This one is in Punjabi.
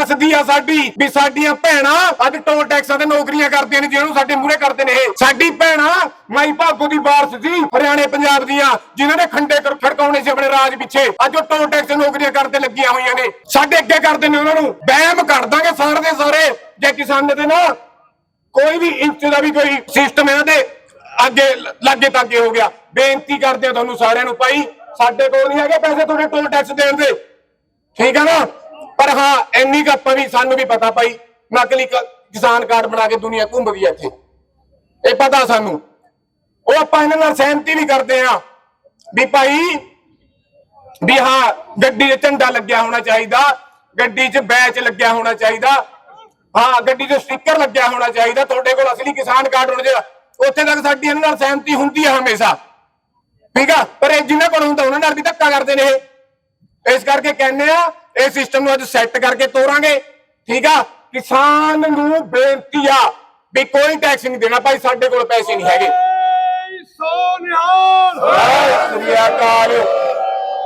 ਆਸ ਆ ਸਾਡੀ ਵੀ ਸਾਡੀਆਂ ਭੈਣਾਂ ਅੱਜ ਟੋਲ ਟੈਕਸਾਂ ਤੇ ਨੌਕਰੀਆਂ ਕਰਦੀਆਂ ਨੇ, ਜਿਹਨੂੰ ਸਾਡੇ ਮੂਹਰੇ ਕਰਦੇ ਨੇ ਇਹ। ਸਾਡੀ ਭੈਣਾਂ ਮਾਈ ਭਾਗੋ ਦੀ ਵਾਰਸ ਸੀ, ਹਰਿਆਣੇ ਪੰਜਾਬ ਦੀਆਂ, ਜਿਨ੍ਹਾਂ ਨੇ ਖੰਡੇ ਖੜਕਾਉਣੇ ਸੀ ਆਪਣੇ ਰਾਜ ਪਿੱਛੇ। ਅੱਜ ਉਹ ਟੋਲ ਟੈਕਸ ਨੌਕਰੀਆਂ ਕਰਨ ਲੱਗੀਆਂ ਹੋਈਆਂ ਨੇ। ਸਾਡੇ ਅੱਗੇ ਕਰਦੇ ਨੇ ਉਹਨਾਂ ਨੂੰ ਵਹਿਮ ਕੱਢ ਦਾਂਗੇ ਸਾਰੇ ਦੇ ਸਾਰੇ। ਜੇ ਕਿਸਾਨ ਦੇ ਨਾ ਕੋਈ ਵੀ ਇੰਚ ਦਾ ਵੀ ਕੋਈ ਸਿਸਟਮ ਇਹਨਾਂ ਦੇ ਅੱਗੇ ਲਾਗੇ ਤਾਗੇ ਹੋ ਗਿਆ। ਬੇਨਤੀ ਕਰਦੇ ਆ ਤੁਹਾਨੂੰ ਸਾਰਿਆਂ ਨੂੰ ਭਾਈ, ਸਾਡੇ ਕੋਲ ਨਹੀਂ ਹੈਗੇ ਪੈਸੇ ਤੁਹਾਡੇ ਟੋਲ ਟੈਕਸ ਦੇਣ ਦੇ। ਠੀਕ ਆ ਨਾ? ਇੰਨੀ ਕੁ ਆਪਾਂ ਵੀ, ਸਾਨੂੰ ਵੀ ਪਤਾ ਭਾਈ ਨਕਲੀ ਕਿਸਾਨ ਕਾਰਡ ਬਣਾ ਕੇ ਦੁਨੀਆ ਘੁੰਮਦੀ ਆ ਇੱਥੇ। ਇਹ ਪਤਾ ਸਾਨੂੰ। ਉਹ ਆਪਾਂ ਇਹਨਾਂ ਨਾਲ ਸਹਿਮਤੀ ਵੀ ਕਰਦੇ ਆ ਵੀ ਭਾਈ, ਵੀ ਹਾਂ, ਗੱਡੀ 'ਚ ਝੰਡਾ ਲੱਗਿਆ ਹੋਣਾ ਚਾਹੀਦਾ, ਗੱਡੀ 'ਚ ਬੈਚ ਲੱਗਿਆ ਹੋਣਾ ਚਾਹੀਦਾ, ਹਾਂ, ਗੱਡੀ 'ਚ ਸਟicker ਲੱਗਿਆ ਹੋਣਾ ਚਾਹੀਦਾ, ਤੁਹਾਡੇ ਕੋਲ ਅਸਲੀ ਕਿਸਾਨ ਕਾਰਡ ਹੋਣਾ ਚਾਹੀਦਾ। ਉੱਥੇ ਤੱਕ ਸਾਡੀ ਇਹਨਾਂ ਨਾਲ ਸਹਿਮਤੀ ਹੁੰਦੀ ਹੈ ਹਮੇਸ਼ਾ। ਠੀਕ ਆ? ਪਰ ਇਹ ਜਿਨ੍ਹਾਂ ਕੋਲ ਹੁੰਦਾ, ਉਹਨਾਂ ਨਾਲ ਵੀ ਧੱਕਾ ਕਰਦੇ ਨੇ ਇਹ। ਇਸ ਕਰਕੇ ਕਹਿੰਦੇ ਆ ਇਹ ਸਿਸਟਮ ਨੂੰ ਅੱਜ ਸੈੱਟ ਕਰਕੇ ਤੋਰਾਂਗੇ। ਠੀਕ ਆ? ਕਿਸਾਨ ਨੂੰ ਬੇਨਤੀ ਆ ਵੀ ਕੋਈ ਟੈਕਸ ਨਹੀਂ ਦੇਣਾ। ਭਾਈ ਸਾਡੇ ਕੋਲ ਪੈਸੇ ਨਹੀਂ ਹੈਗੇ। ਸੋ ਨਿਹਾਲ ਸਤਿ ਸ੍ਰੀ ਅਕਾਲ।